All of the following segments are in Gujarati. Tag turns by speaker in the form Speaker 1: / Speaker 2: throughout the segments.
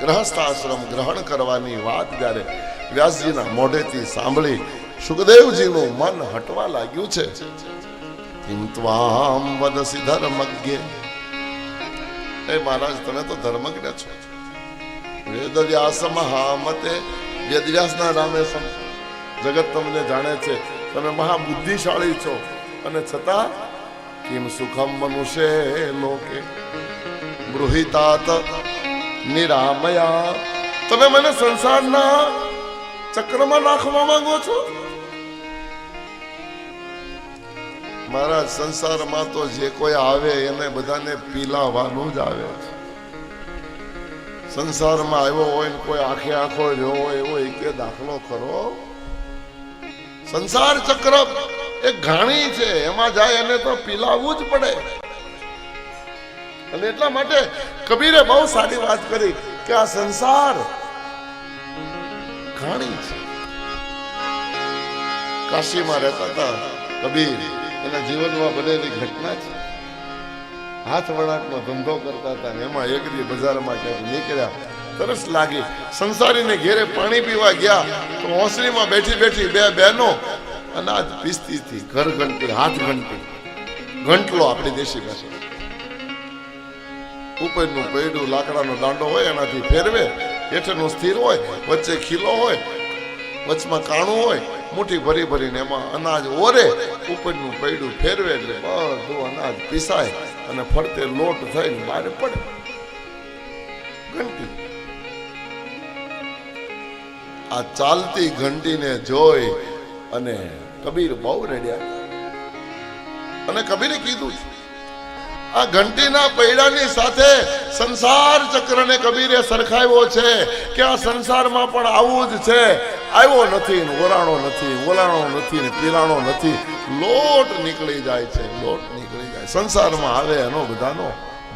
Speaker 1: ગ્રહસ્થ આશ્રમ ગ્રહણ કરવાની વાત જ્યારે વ્યાસજીના મોઢેથી સાંભળી સુખદેવજીનું મન હટવા લાગ્યું છે. કિમ ત્વામ વદસી ધર્મજ્ઞે. એ મહારાજ, તમે તો ધર્મજ્ઞ છો. વેદવ્યાસ મહામતે વેદવ્યાસના નામે જગત તમને જાણે છે. તમે મહાબુદ્ધિશાળી છો. અને છતાં કિમ સુખમ મનુષ્ય લોકે. ગૃહિતાત નિરામયા. તમે મને સંસારના ચક્રમાં નાખવા માંગો છો? મારા સંસારમાં તો જે કોઈ આવે એને બધાને પીલાવાનું જ આવે છે. સંસારમાં આવ્યો હોય ને કોઈ આખે આખો રહ્યો હોય, એવો એક દાખલો ખરો. સંસાર ચક્ર એક ઘાણી છે, એમાં જાય એને તો પીલાવું જ પડે. અને એટલા માટે કબીરે બહુ સારી વાત કરી કે આ સંસાર ઘાણી છે. કાશીમાં રહેતા હતા કબીર, એના જીવનમાં બનેલી ઘટના છે. હાથ વણાટનો ધંધો કરતા હતા એમાં એક દી બજારમાં ક્યાંક નીકળ્યા. તરસ લાગી. સંસારીને ઘેરે પાણી પીવા ગયા તો ઓસરીમાં બેઠી બેઠી બે બહેનો અનાજ પીસતી હતી. ઘર ઘંટી, હાથ ઘંટી. ઘંટલો આપણી દેશી ભાષા ઉપરનું પૈડું લાકડાનો દાંડો હોય એનાથી ફેરવે હેઠળનું સ્થિર હોય વચ્ચે ખીલો હોય વચમાં કાણું હોય મુઠ્ઠી ભરી ભરીને એમાં અનાજ ઓરે ઉપરનું પૈડું ફેરવે એટલે બધું અનાજ પીસાય અને ફરતે લોટ થઈને બહાર પડે. ઘંટી. આ ચાલતી ઘંટીને જોઈ અને કબીર બહુ રેડ્યા. અને કબીરે કીધું છે, આ ઘંટીના પૈડાની સાથે સંસાર ચક્રને કબીરે સરખાવ્યો છે કે આ સંસારમાં પણ આવું જ છે. આવ્યો નથી ને ઓરાણો નથી ઓલાણો નથી ને પીરાણો નથી. લોટ નીકળી જાય છે, લોટ નીકળી જાય. સંસારમાં આવે એનો બધાનો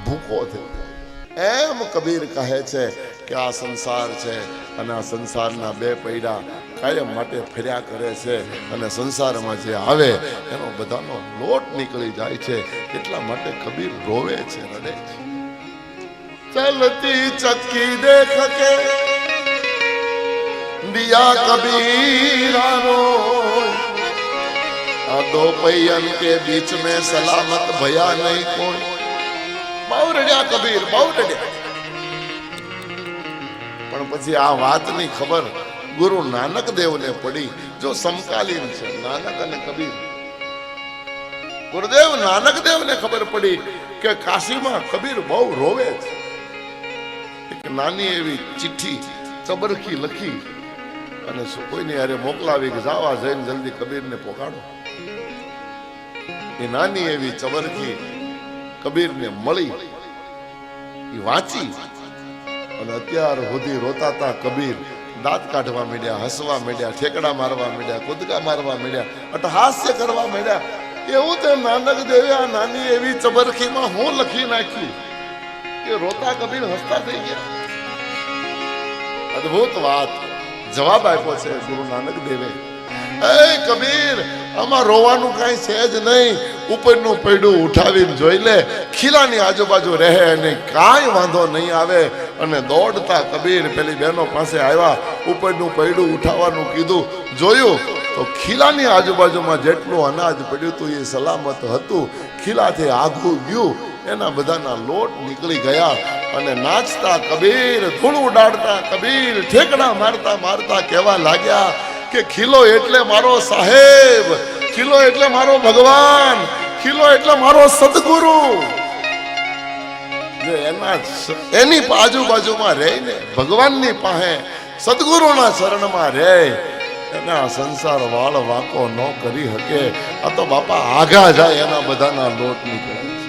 Speaker 1: ભૂકો થઈ જાય. એમ કબીર કહે છે કે આ સંસાર છે અને આ સંસારના બે પૈડા કાયમ માટે ફર્યા કરે છે અને સંસારમાં જે આવે એનો બધાનો લોટ નીકળી જાય છે. એટલા માટે કબીર રોવે છે, રડે છે. ચલતી ચક્કી દેખ કે દિયા કબીરાનો. આ દો પૈયન કે બીચ મેં સલામત ભયા નહીં કોઈ. બહુ રડ્યા કબીર બહુ રડ્યા પણ પછી આ વાતની ખબર ગુરુ નાનક દેવને પડી, જો સમકાલીન છે, નાનક અને કબીર. ગુરુદેવ નાનક દેવને ખબર પડી કે કાશીમાં કબીર બહુ રોવે છે. એક નાની એવી ચિઠ્ઠી ચબરખી લખી અને કોઈને કોઈની મોકલાવી કે જાવા જઈને જલ્દી કબીરને પોકાડો એ નાની એવી ચબરખી કબીરને મળી, એ વાંચી. અને અત્યાર સુધી રોતા હતા કબીર, દાંત કાઢવા માંડ્યા, હસવા માંડ્યા, ઠેકડા મારવા માંડ્યા, કૂદકા મારવા માંડ્યા, અટહાસ્ય કરવા માંડ્યા. એવું તે નાનક દેવે આ નાની એવી ચબરખીમાં હું લખી નાખી કે રોતા કબીર હસતા થઈ ગયા. અદ્ભુત વાત. જવાબ આપ્યો છે ગુરુ નાનક દેવે. એ કબીર, આમાં રોવાનું કાંઈ છે જ નહીં. ઉપરનું પૈડું ઉઠાવીને જોઈ લે. ખીલાની આજુબાજુ રહે અને કાંઈ વાંધો નહીં આવે. અને દોડતા કબીર પેલી બહેનો પાસે આવ્યા, ઉપરનું પૈડું ઉઠાવવાનું કીધું, જોયું? તો ખીલાની આજુબાજુમાં જેટલું અનાજ પડ્યું હતું એ સલામત હતું. ખીલાથી આઘું ગયું. એના બધાના લોટ નીકળી ગયા અને નાચતા કબીર, ધૂળ ઉડાડતા કબીર, ઠેકડા મારતા મારતા કહેવા લાગ્યા કે ખીલો એટલે મારો સાહેબ, ખીલો એટલે મારો ભગવાન, ખીલો એટલે મારો સદગુરુ. જે એના એની આજુબાજુમાં રહીને ભગવાનની પાસે સદગુરુના શરણમાં રહે, એના સંસાર વાળ વાંકો ન કરી શકે. આ તો બાપા આઘા જાય એના બધાના લોટ નીકળે.